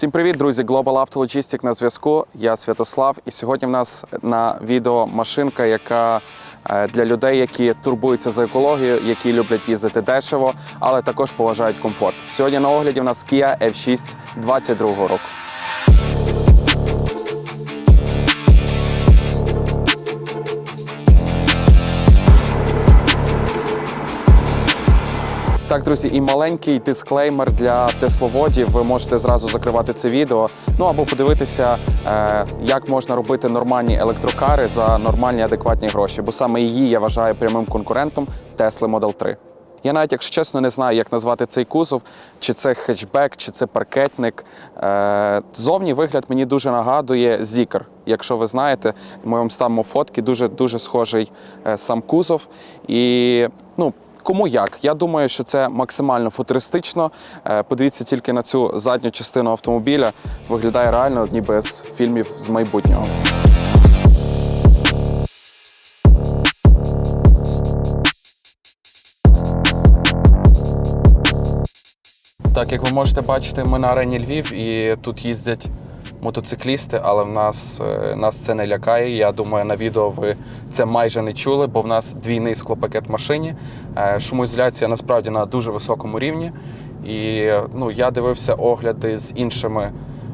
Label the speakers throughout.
Speaker 1: Всім привіт, друзі! Global Auto Logistics на зв'язку. Я Святослав, і сьогодні в нас на відео машинка, яка е, для людей, які турбуються за екологію, які люблять їздити дешево, але також поважають комфорт. Сьогодні на огляді в нас Kia F6 22 року. Так, друзі, і маленький дисклеймер для тесловодів. Ви можете зразу закривати це відео. Ну або подивитися, е, як можна робити нормальні електрокари за нормальні адекватні гроші. Бо саме її я вважаю прямим конкурентом Tesla Model 3. Я навіть, якщо чесно, не знаю, як назвати цей кузов, чи це хетчбек, чи це паркетник. Е, зовні вигляд мені дуже нагадує Зікер. Якщо ви знаєте, ми вам ставимо фотки, дуже дуже схожий е, сам кузов. І ну. Кому як? Я думаю, що це максимально футуристично. Е, Подивіться тільки на цю задню частину автомобіля. Виглядає реально ніби з фільмів з майбутнього. Так, як ви можете бачити, ми на арені Львів і тут їздять мотоциклісти, але в нас, е, нас це не лякає. Я думаю, на відео ви це майже не чули, бо в нас двійний склопакет в машині. Е, Шумоізоляція насправді на дуже високому рівні. І ну, я дивився огляди з іншими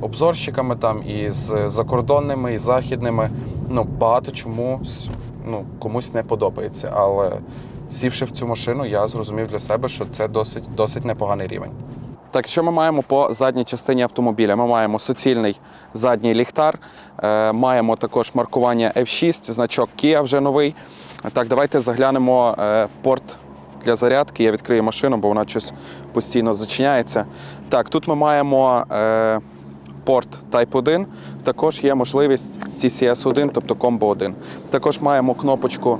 Speaker 1: обзорщиками, там і з закордонними, і західними. Ну, багато чомусь ну, комусь не подобається. Але сівши в цю машину, я зрозумів для себе, що це досить, досить непоганий рівень. Так, що ми маємо по задній частині автомобіля? Ми маємо суцільний задній ліхтар, е, маємо також маркування F6, значок Kia вже новий. Так, давайте заглянемо е, порт для зарядки. Я відкрию машину, бо вона щось постійно зачиняється. Так, тут ми маємо е, порт Type 1, також є можливість CCS 1, тобто Combo 1. Також маємо кнопочку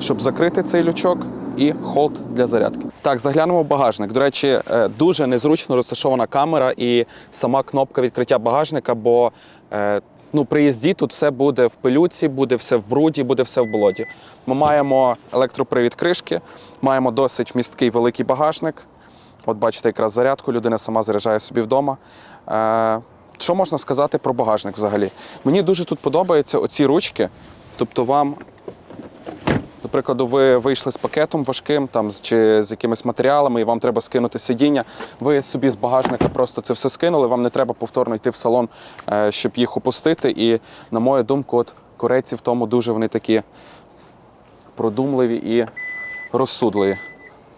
Speaker 1: щоб закрити цей лючок, і холд для зарядки. Так, заглянемо в багажник. До речі, е, дуже незручно розташована камера і сама кнопка відкриття багажника, бо е, ну, при їзді тут все буде в пилюці, буде все в бруді, буде все в болоті. Ми маємо електропривід кришки, маємо досить місткий великий багажник. От бачите, якраз зарядку людина сама заряджає собі вдома. Е, що можна сказати про багажник взагалі? Мені дуже тут подобаються оці ручки. Тобто вам до прикладу, ви вийшли з пакетом важким там чи з якимись матеріалами, і вам треба скинути сидіння. Ви собі з багажника просто це все скинули. Вам не треба повторно йти в салон, е, щоб їх опустити. І на мою думку, от корейці в тому дуже вони такі продумливі і розсудливі.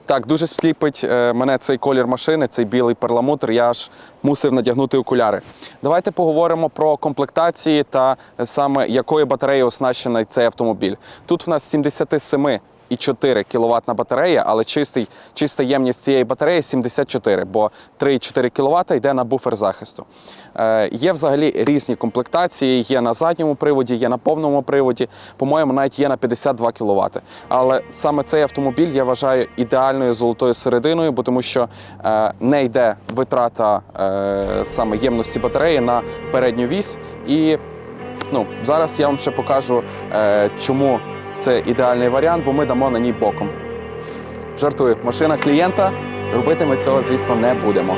Speaker 1: Так, дуже сліпить е, мене цей колір машини, цей білий перламутр. Я аж мусив надягнути окуляри. Давайте поговоримо про комплектації та саме якою батареєю оснащений цей автомобіль. Тут в нас 77 і 4 кВт батарея, але чистий, чиста ємність цієї батареї 74, бо 3,4 кВт йде на буфер захисту. Е, є взагалі різні комплектації, є на задньому приводі, є на повному приводі, по-моєму, навіть є на 52 кВт. Але саме цей автомобіль я вважаю ідеальною золотою серединою, бо тому що е, не йде витрата е, саме ємності батареї на передню вісь. І ну, зараз я вам ще покажу, е, чому це ідеальний варіант, бо ми дамо на ній боком. Жартую, машина клієнта. Робити ми цього, звісно, не будемо.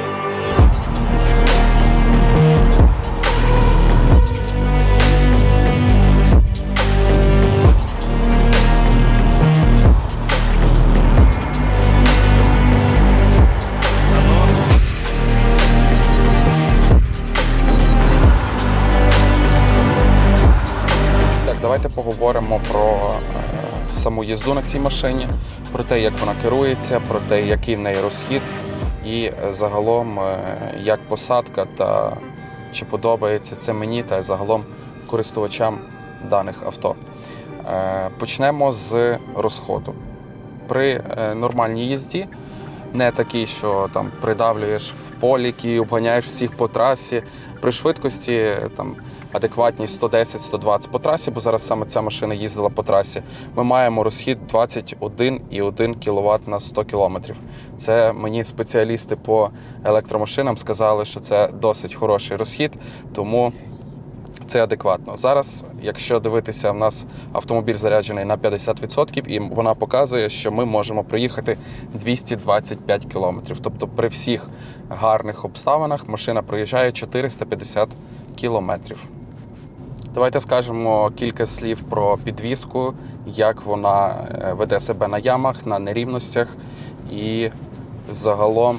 Speaker 1: Давайте поговоримо про е, саму їзду на цій машині, про те, як вона керується, про те, який в неї розхід, і е, загалом е, як посадка та чи подобається це мені та загалом користувачам даних авто. Почнемо з розходу. При нормальній їзді не такий, що там придавлюєш в поліки, обганяєш всіх по трасі. При швидкості там адекватній 110-120 по трасі, бо зараз саме ця машина їздила по трасі. Ми маємо розхід 21,1 кВт на 100 км. Це мені спеціалісти по електромашинам сказали, що це досить хороший розхід, тому це адекватно. Зараз, якщо дивитися, в нас автомобіль заряджений на 50%, і вона показує, що ми можемо проїхати 225 кілометрів. Тобто, при всіх гарних обставинах машина проїжджає 450 кілометрів. Давайте скажемо кілька слів про підвізку, як вона е, веде себе на ямах, на нерівностях і загалом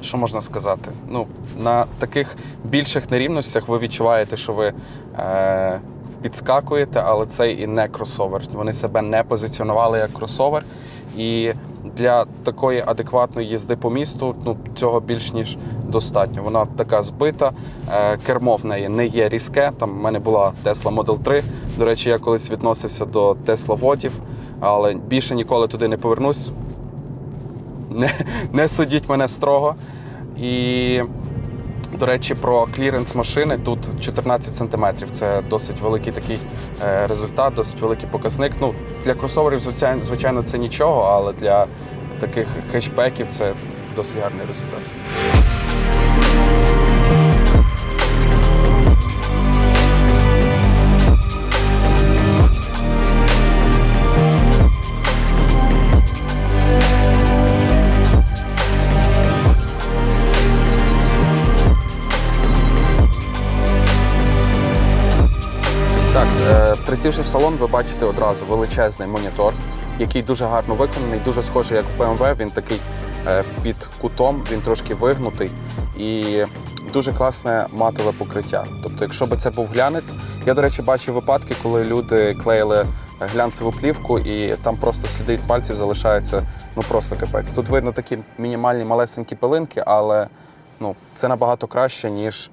Speaker 1: що можна сказати? Ну, на таких більших нерівностях ви відчуваєте, що ви е, підскакуєте, але це і не кросовер. Вони себе не позиціонували як кросовер. І для такої адекватної їзди по місту ну, цього більш ніж достатньо. Вона така збита, е, кермо в неї не є різке. Там в мене була Tesla Model 3. До речі, я колись відносився до Tesla Вотів, але більше ніколи туди не повернусь не, не судіть мене строго. І, до речі, про кліренс машини тут 14 см. Це досить великий такий е, результат, досить великий показник. Ну, для кросоверів, звичайно, це нічого, але для таких хетчбеків це досить гарний результат. Присівши в салон, ви бачите одразу величезний монітор, який дуже гарно виконаний, дуже схожий як в BMW. Він такий е, під кутом, він трошки вигнутий і дуже класне матове покриття. Тобто, якщо би це був глянець, я, до речі, бачив випадки, коли люди клеїли глянцеву плівку і там просто сліди від пальців залишаються ну просто капець. Тут видно такі мінімальні малесенькі пилинки, але ну, це набагато краще, ніж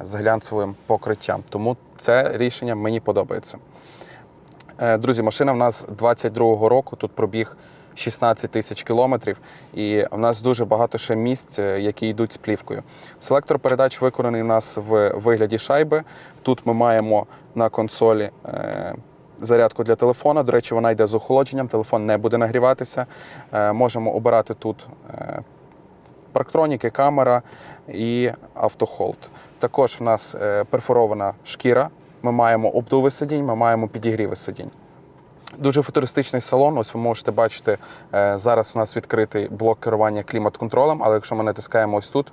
Speaker 1: з глянцевим покриттям. Тому це рішення мені подобається. Е, Друзі, машина в нас 22-го року, тут пробіг 16 тисяч кілометрів, і в нас дуже багато ще місць, е, які йдуть з плівкою. Селектор передач виконаний у нас в вигляді шайби. Тут ми маємо на консолі е, зарядку для телефона. До речі, вона йде з охолодженням, телефон не буде нагріватися. Можемо обирати тут парктроніки, камера і автохолд. Також в нас е, перфорована шкіра. Ми маємо обдуви сидінь, ми маємо підігріви сидінь. Дуже футуристичний салон. Ось ви можете бачити, е, зараз у нас відкритий блок керування клімат-контролем, але якщо ми натискаємо ось тут,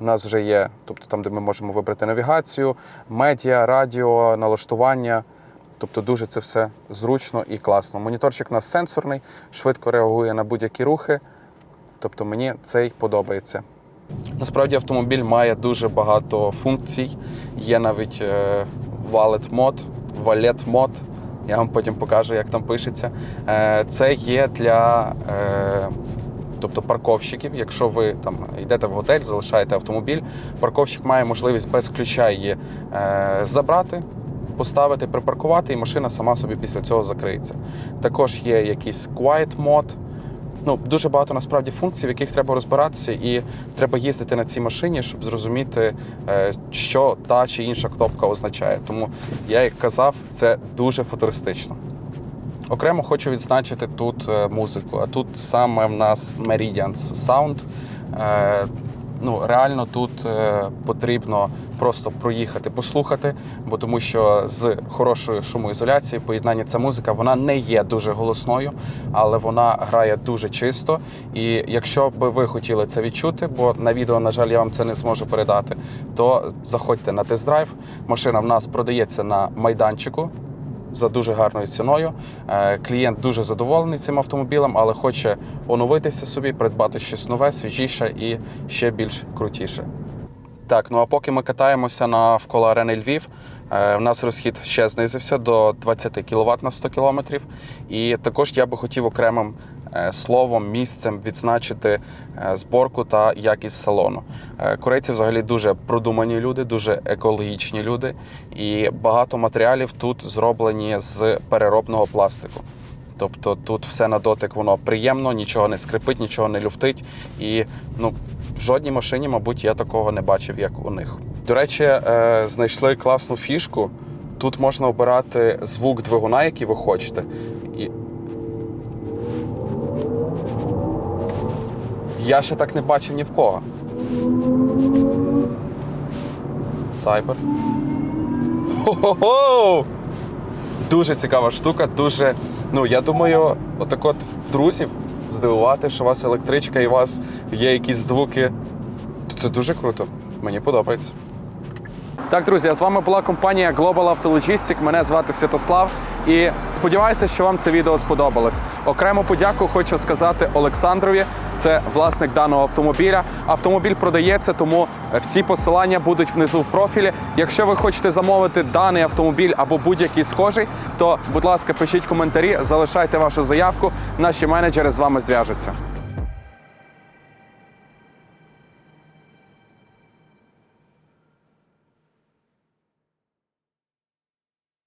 Speaker 1: у нас вже є, тобто там, де ми можемо вибрати навігацію, медіа, радіо, налаштування. Тобто дуже це все зручно і класно. Моніторчик у нас сенсорний, швидко реагує на будь-які рухи. Тобто мені цей подобається. Насправді автомобіль має дуже багато функцій. Є навіть wallet мод, wallet мод. Я вам потім покажу, як там пишеться. Е, це є для е, тобто парковщиків. Якщо ви там йдете в готель, залишаєте автомобіль, парковщик має можливість без ключа її е, забрати, поставити, припаркувати, і машина сама собі після цього закриється. Також є якийсь quiet мод. Ну, дуже багато насправді функцій, в яких треба розбиратися, і треба їздити на цій машині, щоб зрозуміти, е, що та чи інша кнопка означає. Тому я як казав, це дуже футуристично. Окремо хочу відзначити тут е, музику. А тут саме в нас Meridians Sound. Ну, реально тут е, потрібно просто проїхати, послухати, бо тому що з хорошою шумоізоляцією поєднання ця музика вона не є дуже голосною, але вона грає дуже чисто. І якщо би ви хотіли це відчути, бо на відео, на жаль, я вам це не зможу передати, то заходьте на тест-драйв. Машина в нас продається на майданчику за дуже гарною ціною. Е, Клієнт дуже задоволений цим автомобілем, але хоче оновитися собі, придбати щось нове, свіжіше і ще більш крутіше. Так, ну а поки ми катаємося навколо арени Львів, в у нас розхід ще знизився до 20 кВт на 100 км. І також я би хотів окремим е, словом, місцем відзначити е, зборку та якість салону. Е, Корейці взагалі дуже продумані люди, дуже екологічні люди, і багато матеріалів тут зроблені з переробного пластику. Тобто тут все на дотик воно приємно, нічого не скрипить, нічого не люфтить. І ну, в жодній машині, мабуть, я такого не бачив, як у них. До речі, е, знайшли класну фішку. Тут можна обирати звук двигуна, який ви хочете. І... Я ще так не бачив ні в кого. Сайбер. Хо-хо-хо! Дуже цікава штука, дуже. Ну, я думаю, отак от друзів здивувати, що у вас електричка і у вас є якісь звуки. Це дуже круто. Мені подобається. Так, друзі, з вами була компанія Global Auto Logistic. Мене звати Святослав. І сподіваюся, що вам це відео сподобалось. Окрему подяку хочу сказати Олександрові. Це власник даного автомобіля. Автомобіль продається, тому всі посилання будуть внизу в профілі. Якщо ви хочете замовити даний автомобіль або будь-який схожий, то, будь ласка, пишіть коментарі, залишайте вашу заявку. Наші менеджери з вами зв'яжуться.